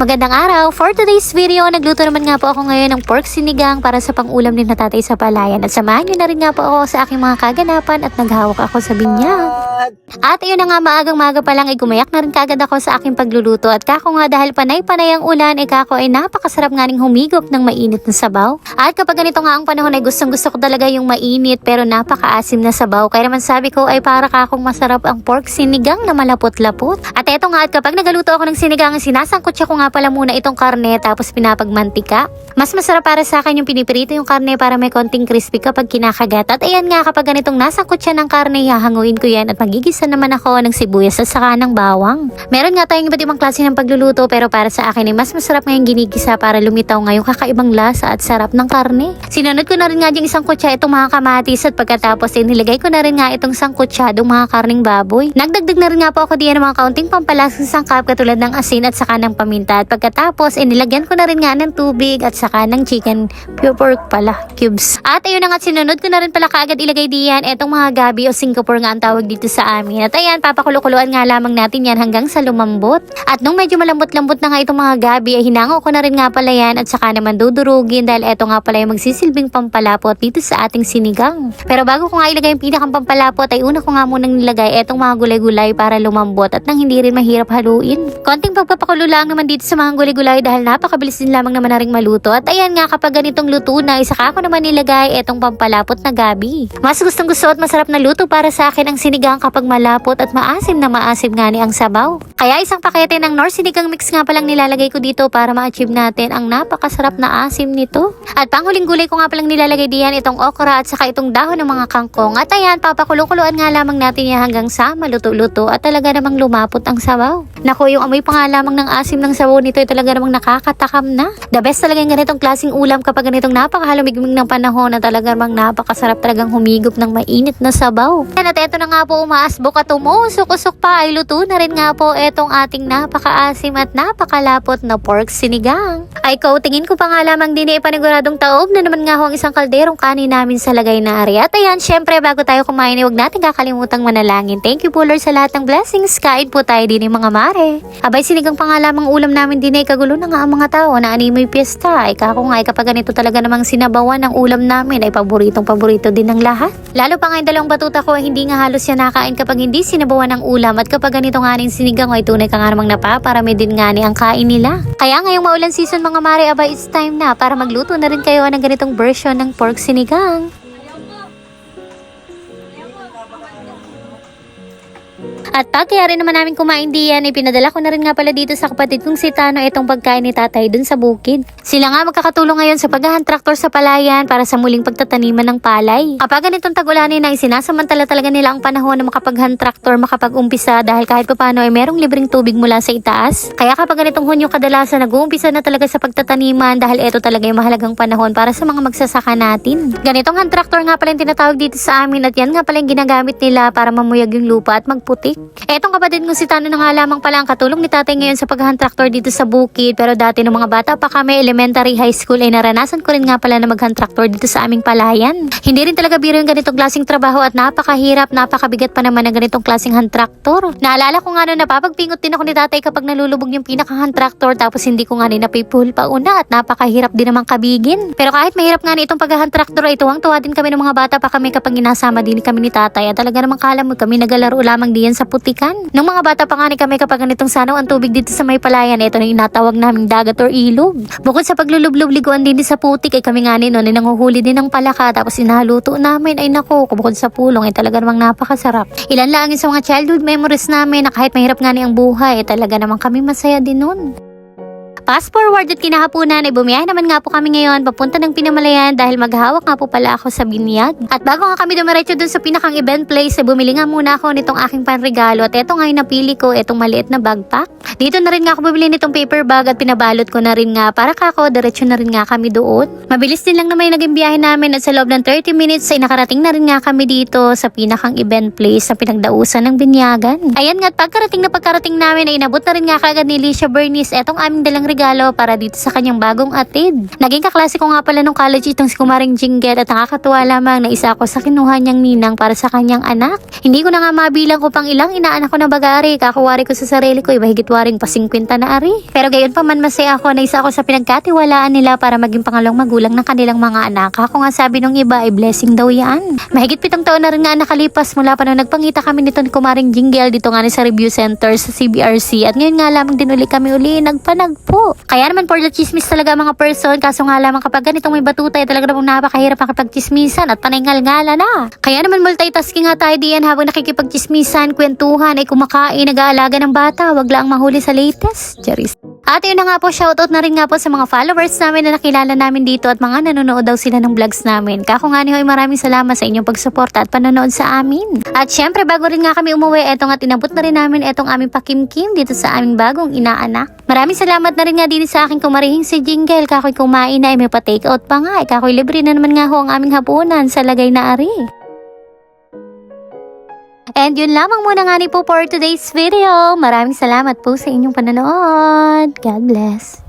Magandang araw! For today's video, nagluto naman nga po ako ngayon ng pork sinigang para sa pangulam ni natatay sa palayan. At samahan nyo na rin nga po ako sa aking mga kaganapan at naghawak ako sa binyag. At ayun na nga maagang maga pa lang ay gumayak na rin kagad ako sa aking pagluluto. At kako nga dahil panay-panay ang ulan ay kako ay napakasarap nga ning humigop ng mainit na sabaw. At kapag ganito nga ang panahon ay gustong gusto ko talaga yung mainit pero napakaasim na sabaw. Kaya naman sabi ko ay para kakong masarap ang pork sinigang na malapot-lapot. At eto nga at kapag nagaluto ako ng sinigang, sinasangkot siya ko nga pala muna itong karne tapos pinapagmantika. Mas masarap para sa akin yung pinipirito yung karne para may konting crispy kapag kinakagat. At ayan nga kapag ganitong nasangkot siya ng karne, hahanguin ko yan at magigisa naman ako ng sibuyas at saka ng bawang. Meron nga tayong iba't ibang klase ng pagluluto pero para sa akin ay mas masarap ngayong ginigisa para lumitaw nga yung kakaibang lasa at sarap ng karne. Sinunod ko na rin nga yung isang kutsa itong mga kamatis at pagkatapos ay nilagay ko na rin nga itong sangkutsyadong mga karning baboy. Nagdagdag na rin nga po ako diyan ng mga kaunting pampalasang sangkap katulad ng asin at saka ng paminta. At pagkatapos ay nilagyan ko na rin nga ng tubig at saka ng chicken pure pork pala cubes. At ayun na nga sinunod ko na rin pala kaagad ilagay diyan itong mga gabi o Singapore nga ang tawag dito sa amin. At ayan papakulukuloan nga lamang natin yan hanggang sa lumambot. At nung medyo malambot-lambot na nga itong mga gabi ay hinango ko na rin nga pala yan at saka naman dudurugin dahil eto nga pala yung magsisilbing pampalapot dito sa ating sinigang. Pero bago ko nga ilagay yung pinakang pampalapot ay una ko nga munang nilagay etong mga gulay-gulay para lumambot at nang hindi rin mahirap haluin. Konting pagpapakulo lang naman dito sa mga gulay-gulay dahil napakabilis din lamang naman na ring maluto. At ayan nga kapag ganitong luto na, isaka ko naman nilagay etong pampalapot na gabi. Mas gustong gusto at masarap na luto para sa akin ang sinigang kapag malapot at maasim na maasim nga ni ang sabaw. Kaya isang pakete ng Nor Sinigang Mix nga palang nilalagay ko dito para ma-achieve natin ang napakasarap na asim nito. At panghuling gulay ko nga palang nilalagay diyan itong okra at saka itong dahon ng mga kangkong. At ayan, papakulukuloan nga lamang natin yan hanggang sa maluto-luto at talaga namang lumapot ang sabaw. Naku, yung amoy pa nga lamang ng asim ng sabaw nito ay talaga namang nakakatakam na. The best talaga yung ganitong klaseng ulam kapag ganitong napakahalumigmig ng panahon na talaga namang napakasarap talagang humigop ng mainit na sabaw. Yan at eto na nga po umaasbok at umusok-usok pa ay luto na rin nga po etong ating napakaasim at napakalapot na pork sinigang. Ay ko, tingin ko pa nga lamang din ay paniguradong taob na naman nga ho ang isang kalderong kanin namin sa lagay na ari. At ayan, syempre bago tayo kumain, huwag natin kakalimutang manalangin. Thank you po Lord sa lahat ng blessings. Kain po tayo din ng mga mare. Abay, sinigang pa nga lamang ulam namin din ay kagulo na nga ang mga tao na animoy piyesta. Ay kako nga ay kapag ganito talaga namang sinabawan ng ulam namin ay paboritong paborito din ng lahat. Lalo pa nga yung dalawang batuta ko ay hindi nga halos yan nakain kapag hindi sinabawan ng ulam at kapag ganito nga ning sinigang ay tunay ka nga namang napaparami din nga ni ang kain nila. Kaya ngayong maulan season mga mare, abay it's time na para magluto na rin kayo ng ganitong version ng pork sinigang. At pagkayari naman namin kumain diyan, ipinadala ko na rin nga pala dito sa kapatid kong si Tano itong pagkain ni tatay dun sa bukid. Sila nga magkakatulong ngayon sa paghahan traktor sa palayan para sa muling pagtataniman ng palay. Kapag ganitong tagulanin na isinasamantala talaga nila ang panahon na makapaghan traktor makapag-umpisa dahil kahit paano ay merong libreng tubig mula sa itaas. Kaya kapag ganitong hunyo kadalasan nag-uumpisa na talaga sa pagtataniman dahil ito talaga yung mahalagang panahon para sa mga magsasaka natin. Ganitong hand tractor nga pala yung tinatawag dito sa amin at yan nga pala yung ginagamit nila para mamuyag yung lupa at magputik. Etong kapatid ko si Tano na nga lamang pala ang katulong ni tatay ngayon sa paghahan traktor dito sa bukid pero dati nung mga bata pa kami elementary high school ay naranasan ko rin nga pala na maghan traktor dito sa aming palayan. Hindi rin talaga biro yung ganitong klaseng trabaho at napakahirap, napakabigat pa naman ng ganitong klaseng hand traktor. Naalala ko nga noon napapagpingot din ako ni tatay kapag nalulubog yung pinaka hand traktor tapos hindi ko nga ni napipul pa una at napakahirap din namang kabigin. Pero kahit mahirap nga ni itong paghahan traktor ay tuwang-tuwa din kami ng mga bata pa kami kapag inasama din kami ni tatay at talaga namang kala mo kami nagalaro lamang diyan sa putikan. Nung mga bata pa nga ni kami kapag ganitong sanaw ang tubig dito sa may palayan, ito na inatawag naming dagat or ilog. Bukod sa paglulublub liguan din sa putik ay kami nga ni noon ay nanguhuli din ng palaka tapos inaluto namin ay nako bukod sa pulong ay talaga namang napakasarap. Ilan lang sa mga childhood memories namin na kahit mahirap nga ni ang buhay ay talaga namang kami masaya din noon. Fast forward at kinahapunan ay bumiyahe naman nga po kami ngayon papunta ng Pinamalayan dahil maghawak nga po pala ako sa binyag. At bago nga kami dumiretso dun sa pinakang event place ay bumili nga muna ako nitong aking panregalo at eto nga yung napili ko, etong maliit na backpack. Dito na rin nga ako bumili nitong paper bag at pinabalot ko na rin nga para kako, diretso na rin nga kami doon. Mabilis din lang naman yung naging biyahe namin at sa loob ng 30 minutes ay nakarating na rin nga kami dito sa pinakang event place na pinagdausan ng binyagan. Ayan nga at pagkarating na pagkarating namin ay inabot na rin nga kagad ni Alicia Bernice etong aming dalang regalo regalo para dito sa kanyang bagong atid. Naging kaklase ko nga pala nung college itong si Kumaring Jingle at nakakatuwa lamang na isa ako sa kinuha niyang ninang para sa kanyang anak. Hindi ko na nga mabilang ko pang ilang inaanak ko na bagari. Kakuwari ko sa sarili ko, iba higit waring pasingkwenta na ari. Pero gayon pa man masaya ako na isa ako sa pinagkatiwalaan nila para maging pangalawang magulang ng kanilang mga anak. Ako nga sabi nung iba ay blessing daw yan. Mahigit pitong taon na rin nga nakalipas mula pa nung nagpangita kami nito ni Kumaring Jingle dito nga sa review center sa CBRC at ngayon nga lamang din uli kami uli nagpanagpo. Kaya naman for the chismis talaga mga person kaso nga lamang kapag ganitong may batuta ay talaga namang napakahirap makipagchismisan at panay ngalngala na. Kaya naman multitasking nga tayo diyan habang nakikipagchismisan, kwentuhan ay kumakain, nag-aalaga ng bata, wag lang mahuli sa latest. Charis. At yun na nga po, shoutout na rin nga po sa mga followers namin na nakilala namin dito at mga nanonood daw sila ng vlogs namin. Kako nga ni Hoy, maraming salamat sa inyong pagsuporta at panonood sa amin. At syempre, bago rin nga kami umuwi, eto nga tinabot na rin namin etong aming pakimkim dito sa aming bagong inaanak. Maraming salamat na rin nga din sa aking kumarihing si Jingle. Kakoy kumain na, ay may pa-take out pa nga. Ay, kakoy libre na naman nga ho ang aming hapunan sa lagay na ari. And yun lamang muna nga ni po for today's video. Maraming salamat po sa inyong panonood. God bless.